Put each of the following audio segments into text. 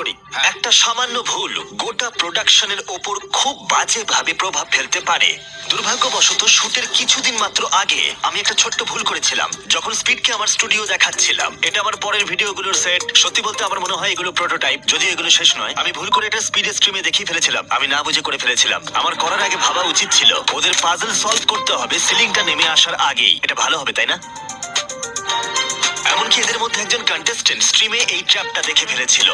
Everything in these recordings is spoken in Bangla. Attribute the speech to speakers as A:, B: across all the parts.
A: করি।
B: হ্যাঁ।
A: একটা সামান্য ভুল গোটা প্রোডাকশনের ওপর খুব বাজেভাবে প্রভাব ফেলতে পারে। দুর্ভাগ্যবশত শুটের কিছুদিন মাত্র আগে আমি একটা ছোট্ট ভুল করেছিলাম যখন স্পিডকে আমার স্টুডিও দেখাচ্ছিলাম। এটা আমার পরের ভিডিওগুলোর সেট। সত্যি বলতে আমার মনে হয় এগুলো প্রোটোটাইপ যদি এগুলো শেষ নয়। আমি ভুল করে এটা স্পিড স্ট্রিমে দেখিয়ে ফেলেছিলাম। আমি না বুঝে করে ফেলেছিলাম। আমার করার আগে ভাবা উচিত ছিল ওদের পাজল সলভ করতে হবে সিলিংটা নেমে আসার আগেই। এটা ভালো হবে তাই না? এমনকি এদের মধ্যে একজন কন্টেস্টেন্ট স্ট্রিমে এই ট্র্যাপটা দেখে ফেলেছিল।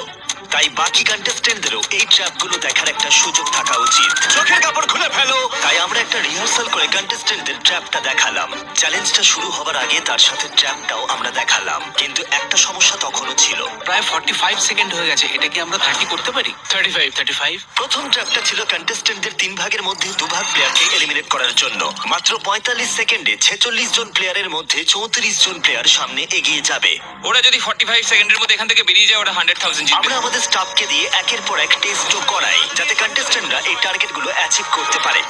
A: তাই বাকি কন্টেস্টেন্টদেরও এই ট্র্যাপগুলো দেখার একটা সুযোগ থাকা উচিত। চোখের কাপড় খুলে ফেলো তাই আমরা একটা রিহার্সাল করে কন্টেস্টেন্টদের ট্র্যাপটা দেখালাম। চ্যালেঞ্জটা শুরু হবার আগে তার সাথে ট্র্যাপটাও আমরা দেখালাম। কিন্তু একটা সমস্যা তখনও ছিল।
C: প্রায় ফর্টি ফাইভ সেকেন্ড হয়ে গেছে। এটা কি আমরা থার্টি করতে পারি? থার্টি ফাইভ থার্টি ফাইভ
A: প্রথম ট্র্যাপটা ছিল কন্টেস্টেন্টদের তিন ভাগের মধ্যে দুভাগ প্লেয়ারকে এলিমিনেট করার জন্য। মাত্র পঁয়তাল্লিশ সেকেন্ডে ছেচল্লিশ জন প্লেয়ারের মধ্যে চৌত্রিশ জন প্লেয়ার সামনে এগিয়ে যাবে।
B: ওরা যদি 45 সেকেন্ডের মধ্যে এখান থেকে বেরিয়ে যায় ওরা 100000 জিতবে।
A: আমরা আমাদের স্টাফকে দিয়ে একের পর এক টেস্টও করাই যাতে কন্টেস্টেন্টরা এই টার্গেটগুলো অ্যাচিভ করতে পারে।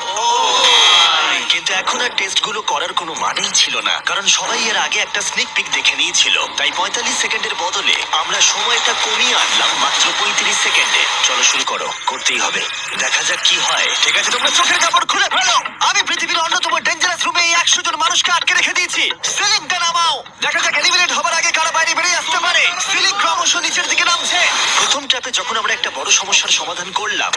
A: কিন্তু এখন আর টেস্টগুলো করার কোনো মানেই ছিল না। কারণ সবাই এর আগে একটা স্নিক পিক দেখে নিয়েছিল। তাই পঁয়তাল্লিশ সেকেন্ডের বদলে আমরা সময়টা কমিয়ে আনলাম মাত্র পঁয়ত্রিশ সেকেন্ডে। চলো শুরু করো, করতেই হবে। দেখা যাক কি হয়। ঠিক আছে, তোমরা চোখের কাপড় খুলে ফেলো। আমি পৃথিবীর অন্যতম ডেঞ্জারাস রুমে এই একশো জন মানুষকে আটকে রেখে দিয়েছি। সিলিংটা দেখা যাক এলিমিনেট হবার আগে যখন আমরা একটা বড় সমস্যার সমাধান করলাম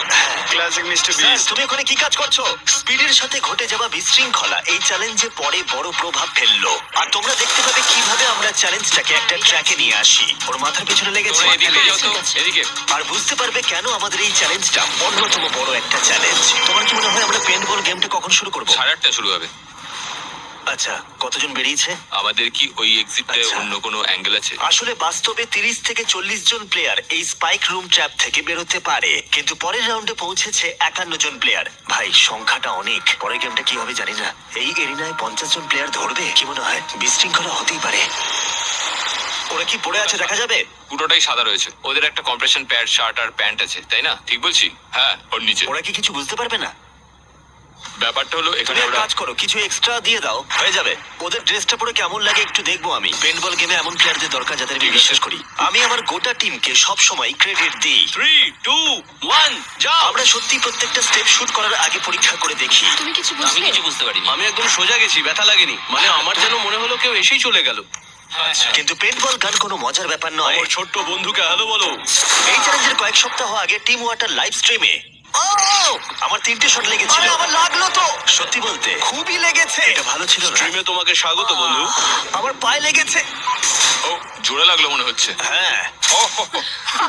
D: ক্লাসিক মিস্টার
A: স্যার,
D: বিস্ট
A: তুমি ওখানে কি কাজ করছ? স্পিডের সাথে ঘটে যাওয়া বিশৃঙ্খলা এই চ্যালেঞ্জে পরে বড় প্রভাব ফেলল। আর তোমরা দেখতে পাবে কীভাবে আমরা চ্যালেঞ্জটাকে একটা ট্র্যাকে নিয়ে আসি। ওর মাথার পেছনে লেগেছে।
B: তোমরা এদিকে যাও তো এদিকে।
A: আর বুঝতে পারবে কেন আমাদের এই চ্যালেঞ্জটা অন্যতম বড় একটা চ্যালেঞ্জ তোমার কি মনে হয় আমরা পেন্টবল গেমটা কখন শুরু করব?
B: সাড়ে আটটা শুরু হবে।
A: আচ্ছা কতজন বেরিয়েছে?
B: আমাদের কি ওই এক্সিটে
A: আচ্ছা।
B: অন্য কোনো অ্যাঙ্গেল আছে?
A: আসলে বাস্তবে তিরিশ থেকে চল্লিশ জন প্লেয়ার এই স্পাইক রুম ট্র্যাপ থেকে বেরোতে পারে কিন্তু পরের রাউন্ডে পৌঁছেছে একান্ন জন প্লেয়ার ভাই সংখ্যাটা অনেক। পরের গেমটা কি হবে জানি না। এই এরিনায় পঞ্চাশ জন প্লেয়ার ধরবে? কি মনে হয়? বিশৃঙ্খলা হতেই পারে। ওরা কি পড়ে আছে দেখা যাবে?
B: পুরোটাই সাদা রয়েছে। ওদের একটা কম্প্রেশন প্যাড শার্ট আর প্যান্ট আছে তাই না? ঠিক বলছি? হ্যাঁ ওর নিচে।
A: ওরা কি কিছু বুঝতে পারবে না?
B: ব্যাপারটা হলো
A: তুমি
B: এখানে
A: এক
B: ওরা
A: কাজ করো কিছু এক্সট্রা দিয়ে দাও। হয়ে যাবে। ওদের ড্রেসটা পরে কেমন লাগে একটু দেখব আমি। পেন্টবল গেমে এমন প্লেয়ারদের দরকার যাদের আমি
B: ঠিক আছে।
A: বিশ্বাস করি। আমি আমার গোটা টিমকে সব সময় ক্রেডিট দিই।
B: থ্রি টু ওয়ান যাও
A: আমরা সত্যি প্রত্যেকটা স্টেপ শুট করার আগে পরীক্ষা করে দেখি।
E: তুমি কিছু
B: আমি
E: বুঝলে?
B: কিছু বুঝতে পারিনি।
C: আমি একদম সোজা গেছি ব্যথা লাগেনি। মানে আমার যেন মনে হলো কেউ এসেই চলে গেল।
A: কিন্তু পেন্টবল গান কোনো মজার ব্যাপার নয়।
C: আমার ছোট্ট বন্ধুকে হ্যালো বলো।
A: এই চ্যালেঞ্জের কয়েক সপ্তাহ আগে টিম ওয়াটার লাইভ স্ট্রিমে আমার তিনটে শট লেগেছিল। আমার লাগল তো। সত্যি বলতে? খুবই লেগেছে। এটা ভালো ছিল না।
C: স্ট্রিমে তোমাকে স্বাগত বন্ধু।
A: আমার পায়ে লেগেছে।
B: ও জোরে লাগল মনে হচ্ছে।
A: হ্যাঁ।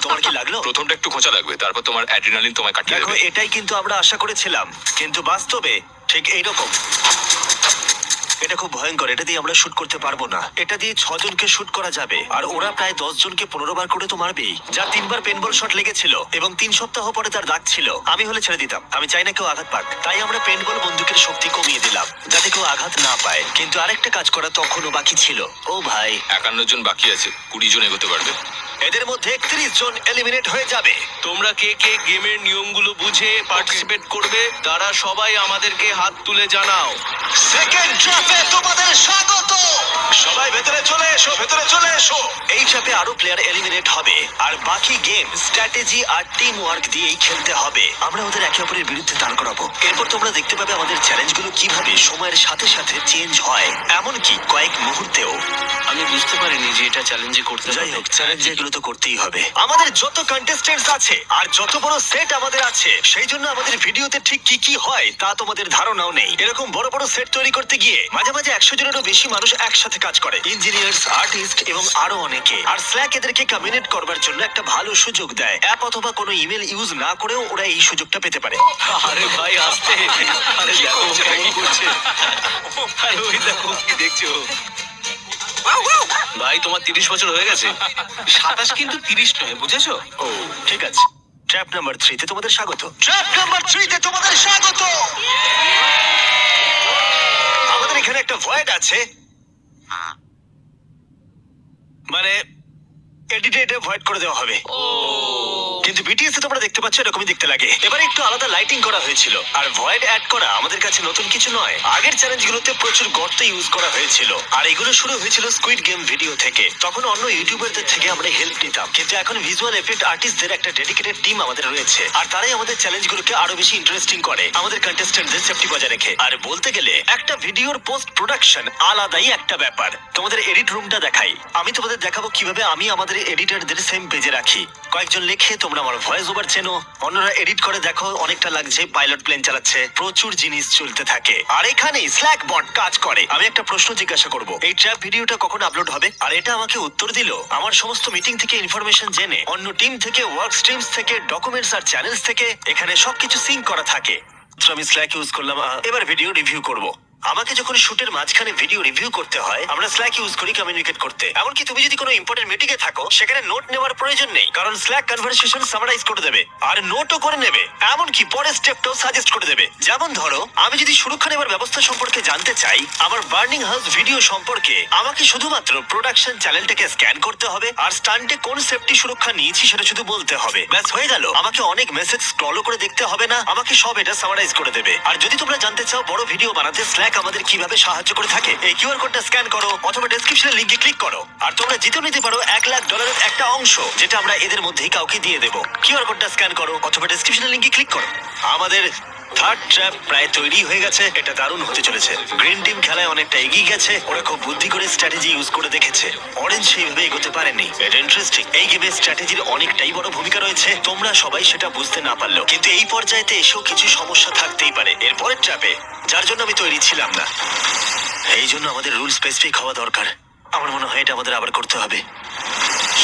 A: তোমার কি লাগল?
B: প্রথমটা একটু খোঁচা লাগবে তারপর তোমার অ্যাড্রিনালিন তোমায় কাটিয়ে
A: দেখো
B: দেবে।
A: এটাই কিন্তু আমরা আশা করেছিলাম। কিন্তু বাস্তবে ঠিক এইরকম। এটা খুব ভয়ঙ্কর, এটা দিয়ে আমরা শুট করতে পারব না। এটা দিয়ে ছজনকে শুট করা যাবে। আর ওরা প্রায় দশ জনকে পনেরো বার করে তো মারবেই। যার তিনবার পেনবল শট লেগেছিল এবং তিন সপ্তাহ পরে তার দাগ ছিল। আমি হলে ছেড়ে দিতাম। আমি চাই না কেউ আঘাত পাক। তাই আমরা পেনবল বন্দুকের শক্তি কমিয়ে দিলাম, যাতে কেউ আঘাত না পায়। কিন্তু আরেকটা কাজ করা তখনও বাকি ছিল। ও ভাই।
B: একান্ন জন বাকি আছে, কুড়ি জন এগোতে পারবে।
A: এদের মধ্যে একত্রিশ জন এলিমিনেট হয়ে যাবে।
C: তোমরা কে কে গেমের নিয়মগুলো বুঝে পার্টিসিপেট করবে তারা সবাই আমাদেরকে হাত তুলে জানাও।
A: সেকেন্ড ট্র্যাপে তোমাদের স্বাগত! সবাই ভেতরে চলে এসো ভেতরে চলে এসো। এই ট্র্যাপে আরও প্লেয়ার এলিমিনেট হবে। আর বাকি গেম স্ট্র্যাটেজি আর টিম ওয়ার্ক দিয়েই খেলতে হবে। আমরা ওদের একে অপরের বিরুদ্ধে দাঁড় করাবো। এরপর তোমরা দেখতে পাবে আমাদের চ্যালেঞ্জগুলো কীভাবে সময়ের সাথে সাথে চেঞ্জ হয়। এমনকি কয়েক মুহূর্তেও।
C: আমি বুঝতে পারিনি যে এটা চ্যালেঞ্জে করতে
A: যাই হোক চ্যালেঞ্জ এগুলো তো করতেই হবে। আমাদের যত কন্টেস্টেন্টস আছে আর যত বড় সেট আমাদের আছে সেই জন্য আমাদের ভিডিওতে ঠিক কি কি হয় তা তোমাদের ধারণাও নেই। এরকম বড় বড় সেট তৈরি করতে গিয়ে মাঝে মাঝে একশো জনেরও বেশি মানুষ একসাথে কাজ করে। ইঞ্জিনিয়ার্স আর্টিস্ট এবং আরও অনেকে। আর স্ল্যাক এদেরকে কমিউনিকেট করবার জন্য একটা ভালো সুযোগ দেয়। অ্যাপ অথবা কোনো ইমেল ইউজ না করেও ওরা এই সুযোগটা পেতে পারে।
C: আরে ভাই আসতে। আরে দেখো ও করছে? আরে ওই দেখো কি দেখছ? ভাই তোমার তিরিশ বছর হয়ে গেছে। সাতাশ কিন্তু তিরিশ নয় বুঝেছ?
A: ও ঠিক আছে। ট্র্যাপ নাম্বার থ্রিতে তোমাদের স্বাগত। ট্র্যাপ নাম্বার থ্রিতে তোমাদের স্বাগত! আমাদের এখানে একটা ভয়েড আছে। মানে এডিটে এটা ভয়েড করে দেওয়া হবে। কিন্তু বিটিএস তোমরা দেখতে পাচ্ছ এরকমই দেখতে লাগে। এবার একটু আলাদা লাইটিং করা হয়েছিল। আর ভয়েড অ্যাড করা আমাদের কাছে নতুন কিছু নয়। আগের চ্যালেঞ্জগুলোতে প্রচুর গর্ত ইউজ করা হয়েছিল। আর এগুলো শুরু হয়েছিল স্কুইড গেম ভিডিও থেকে। তখন অন্য ইউটিউবারদের থেকে আমরা হেল্প নিতাম। কিন্তু এখন ভিজুয়াল এফেক্ট আর্টিস্টদের একটা ডেডিকেটেড টিম আমাদের রয়েছে। আর তারাই আমাদের চ্যালেঞ্জগুলোকে আরও বেশি ইন্টারেস্টিং করে। আমাদের কন্টেস্টেন্টদের সেফটি বজায় রেখে। আর বলতে গেলে একটা ভিডিওর পোস্ট প্রোডাকশন আলাদাই একটা ব্যাপার। তোমাদের এডিট রুমটা দেখাই। আমি তোমাদের দেখাবো কীভাবে আমি আমাদের এডিটরদের সেম পেজে রাখি। কয়েকজন লেখে তোমরা আমার ভয়েস ওভার চেনো। অন্যরা এডিট করে দেখো, অনেকটা লাগছে পাইলট প্লেন চালাচ্ছে। প্রচুর জিনিস চলতে থাকে। আর এখানেই স্ল্যাক বট কাজ করে। আমি একটা প্রশ্ন জিজ্ঞাসা করব। এই ট্র্যাপ ভিডিওটা কখন আপলোড হবে? আর এটা আমাকে উত্তর দিল, আমার সমস্ত মিটিং থেকে ইনফরমেশন জেনে। অন্য টিম থেকে ওয়ার্ক স্ট্রিমস থেকে ডকুমেন্টস আর চ্যানেলস থেকে, এখানে সবকিছু সিঙ্ক করা থাকে। আমি স্ল্যাক ইউজ করলাম। এবার ভিডিও রিভিউ করব। আমাকে যখন শুটের মাঝখানে ভিডিও রিভিউ করতে হয়, আমরা স্ল্যাক ইউজ করি কমিউনিকেট করতে। এমনকি তুমি যদি কোনো ইম্পর্টেন্ট মিটিং এ থাকো, সেখানে নোট নেওয়ার প্রয়োজন নেই, কারণ স্ল্যাক কনভারসেশন সামারাইজ করে দেবে, আর নোটও করে নেবে। এমনকি পরের স্টেপটাও সাজেস্ট করে দেবে। যেমন ধরো, আমি যদি সুরক্ষা নেওয়ার ব্যবস্থা সম্পর্কে জানতে চাই, আমার বার্নিং হাউস ভিডিও সম্পর্কে আমাকে শুধুমাত্র প্রোডাকশন চ্যানেলটাকে স্ক্যান করতে হবে, আর স্টান্টে কোন সেফটি সুরক্ষা নিয়েছি সেটা শুধু বলতে হবে। ব্যাস, হয়ে গেল। আমাকে অনেক মেসেজ স্ক্রল করে দেখতে হবে না, আমাকে সব এটা সামারাইজ করে দেবে। আর যদি তোমরা জানতে চাও, বড় ভিডিও বানাতে স্ল্যাক আমাদের কীভাবে সাহায্য করে থাকে? এই কিউআর কোডটা স্ক্যান করো, অথবা ডেসক্রিপশনের লিংকে ক্লিক করো। আর তোমরা জিতেও নিতে পারো এক লাখ ডলারের একটা অংশ, যেটা আমরা এদের মধ্যেই কাউকে দিয়ে দেবো। কিউআর কোডটা স্ক্যান করো, অথবা ডেসক্রিপশনের লিংকে ক্লিক করো। আমাদের থার্ড ট্র্যাপ প্রায় তৈরি হয়ে গেছে, এটা দারুণ হতে চলেছে। গ্রিন টিম খেলায় অনেকটা এগিয়ে গেছে, ওরা খুব বুদ্ধি করে স্ট্র্যাটেজি ইউজ করে দেখেছে। অরেঞ্জ সেইভাবে এগোতে পারেনি। এটা ইন্টারেস্টিং এই গেমে স্ট্র্যাটেজির অনেকটাই বড় ভূমিকা রয়েছে। তোমরা সবাই সেটা বুঝতে না পারল কিন্তু এই পর্যায়েতে এসেও কিছু সমস্যা থাকতেই পারে। এরপরের ট্র্যাপে যার জন্য আমি তৈরি ছিলাম না। এই জন্য আমাদের রুল স্পেসিফিক হওয়া দরকার। আমার মনে হয় এটা আমাদের আবার করতে হবে।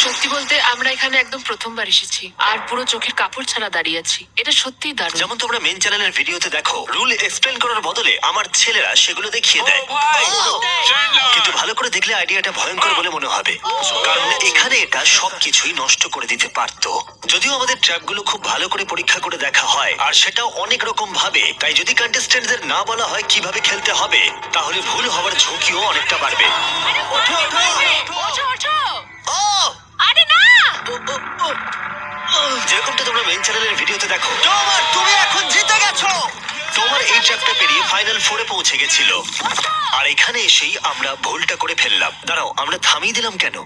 D: সত্যি বলতে আমরা এখানে একদম প্রথমবার এসেছি। আর পুরো চোখের কাপড় ছাড়া দাঁড়িয়ে আছি। এটা সত্যিই দারুণ।
A: যেমন তোমরা মেন চ্যানেলের ভিডিওতে দেখো রুল এক্সপ্লেন করার বদলে আমার ছেলেরা সেগুলো দেখিয়ে দেয়। কিন্তু ভালো করে দেখলে আইডিয়াটা ভয়ঙ্কর বলে মনে হবে। কারণ এখানে এটা সবকিছুই নষ্ট করে দিতে পারতো। যদিও আমাদের ট্র্যাপগুলো খুব ভালো করে পরীক্ষা করে দেখা হয় আর সেটাও অনেক রকম ভাবে। তাই যদি কন্টেস্টেন্টদের না বলা হয় কীভাবে খেলতে হবে তাহলে ভুল হওয়ার ঝুঁকিও অনেকটা বাড়বে। ওঠো, ওঠো,
D: ওঠো, ওঠো।
A: ও!
D: আরে না
A: যেরকমটা তোমরা মেন চ্যানেলের ভিডিওতে দেখো। তোমার তুমি এখন জিতে গেছো! তোমার এই ট্র্যাপটা পেরিয়ে ফাইনাল ফোরে পৌঁছে গেছিল। আর এখানে এসেই আমরা ভুলটা করে ফেললাম। দাঁড়াও আমরা থামিয়ে দিলাম কেন?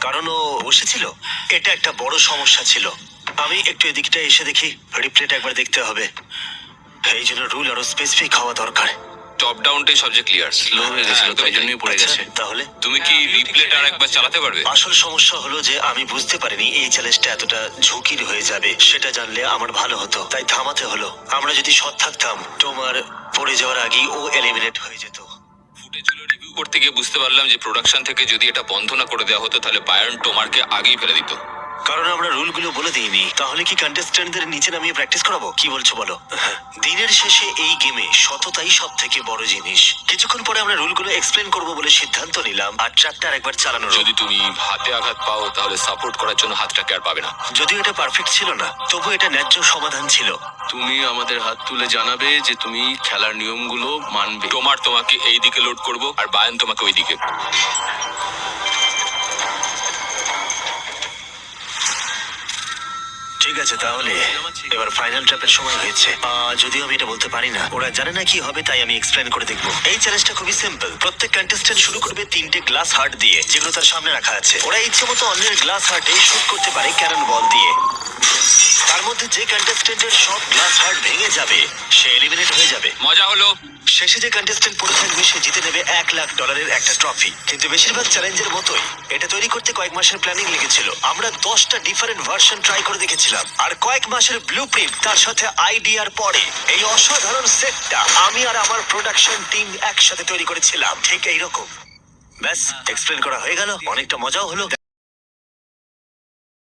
A: কারণ ও বসেছিল? এটা একটা বড় সমস্যা ছিল। আমি একটু এদিকটা এসে দেখি। রিপ্লেটা একবার দেখতে হবে। এই জন্য রুল আরও স্পেসিফিক হওয়া দরকার।
B: টপ ডাউনটাই সবচেয়ে ক্লিয়ার স্লো হয়ে গেছিল তাই জন্যই পড়ে
A: আচ্ছা,
B: গেছে।
A: তাহলে?
B: তুমি কি রিপ্লেটা আর একবার চালাতে পারবে?
A: আসল সমস্যা হলো যে আমি বুঝতে পারিনি এই চ্যালেঞ্জটা এতটা ঝুঁকির হয়ে যাবে। সেটা জানলে আমার ভালো হতো। তাই থামাতে হলো। আমরা যদি সৎ থাকতাম তোমার পড়ে যাওয়ার আগেই ও এলিমিনেট হয়ে যেত।
B: ফুটেজগুলো রিভিউ করতে গিয়ে বুঝতে পারলাম যে প্রোডাকশন থেকে যদি এটা বন্ধ না করে দেওয়া হতো তাহলে বায়রন টোমারকে আগেই ফেলে দিত।
A: কারণ আমরা রুলগুলো বলে দিইনি। তাহলে কি কন্টেস্ট্যান্টদের নিচে নামিয়ে প্র্যাকটিস করাবো? কি বলছো বলো? দিনের শেষে এই গেমে সততাই সব থেকে বড় জিনিস। কিছুক্ষণ পরে আমরা রুলগুলো এক্সপ্লেন করব বলে সিদ্ধান্ত নিলাম আর ট্র্যাপটা আরেকবার চালানোর
B: যদি তুমি হাতে আঘাত পাও তাহলে সাপোর্ট করার জন্য হাতটাকে আর পাবে না।
A: যদিও এটা পারফেক্ট ছিল না তবু এটা ন্যায্য সমাধান ছিল।
C: তুমি আমাদের হাত তুলে জানাবে যে তুমি খেলার নিয়মগুলো মানবে।
B: তোমার তোমাকে এই দিকে লোড করব আর বায়ন তোমাকে ওই দিকে।
A: ঠিক আছে তাহলে এবার ফাইনাল ট্র্যাপের সময় হয়েছে। আহ, যদিও আমি এটা বলতে পারি না। ওরা জানে না কি হবে তাই আমি এক্সপ্লেন করে দেখব। এই চ্যালেঞ্জটা খুবই সিম্পল প্রত্যেক কন্টেস্টেন্ট শুরু করবে তিনটে গ্লাস হার্ট দিয়ে যেগুলো তার সামনে রাখা আছে। ওরা ইচ্ছে মতো অন্যের গ্লাস হার্টে শুট করতে পারে ক্যারন বল দিয়ে। তার মধ্যে যে কন্টেস্টেন্টের সব গ্লাস হার্ট ভেঙে যাবে সে এলিমিনেট হয়ে যাবে।
B: মজা হলো।
A: শেষে যে কন্টেস্টেন্ট পড়ে থাকবে সে জিতে নেবে এক লাখ ডলারের একটা ট্রফি কিন্তু বেশিরভাগ চ্যালেঞ্জের মতোই এটা তৈরি করতে কয়েক মাসের প্ল্যানিং লেগেছিল। আমরা দশটা ডিফারেন্ট ভার্সন ট্রাই করে দেখেছিলাম। আর কয়েক মাসের ব্লু তার সাথে আইডিয়ার পরে এই অসাধারণ সেটটা আমি আর আমার প্রোডাকশন টিম একসাথে তৈরি করেছিলাম। ঠিক এইরকম। ব্যাস এক্সপ্লেন করা হয়ে গেল। অনেকটা মজাও হলো।